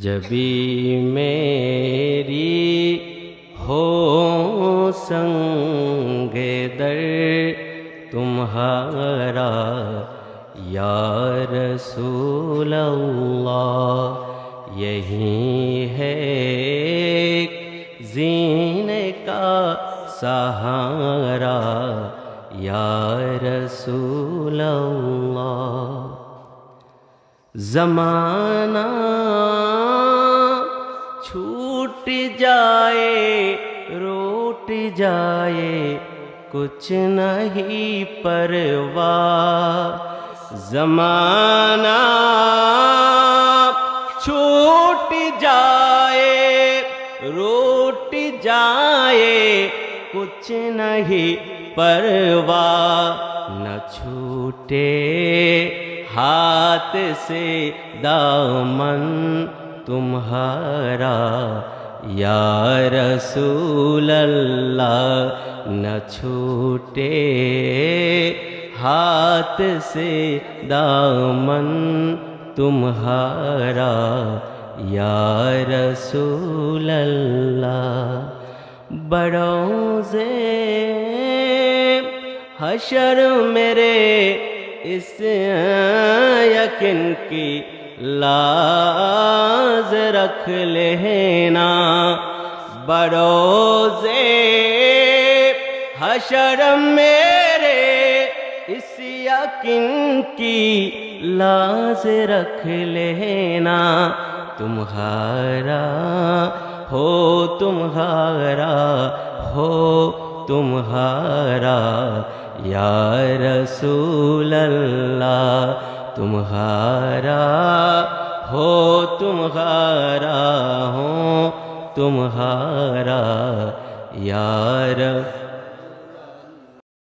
جبھی میری ہو سنگ در تمہارا یا رسول اللہ، یہی ہے زین کا سہارا، یا رسول اللہ۔ زمانہ چھوٹ جائے، روٹ جائے، کچھ نہیں پرواہ۔ زمانہ چھوٹ جائے، روٹ جائے، کچھ نہیں پرواہ۔ نہ چھوٹے ہاتھ سے دامن تمہارا، یا رسول اللہ، نہ چھوٹے۔ ہاتھ سے دامن تمہارا، یا رسول اللہ۔ بڑوں سے حشر میرے اس یقین کی لاز رکھ لینا۔ بروزے حشر میرے اس یقین کی لاز رکھ لینا۔ تمہارا ہو تمہارا ہو تمہارا۔ یا رسول اللہ تمہارا ہو تمہارا ہو تمہارا یار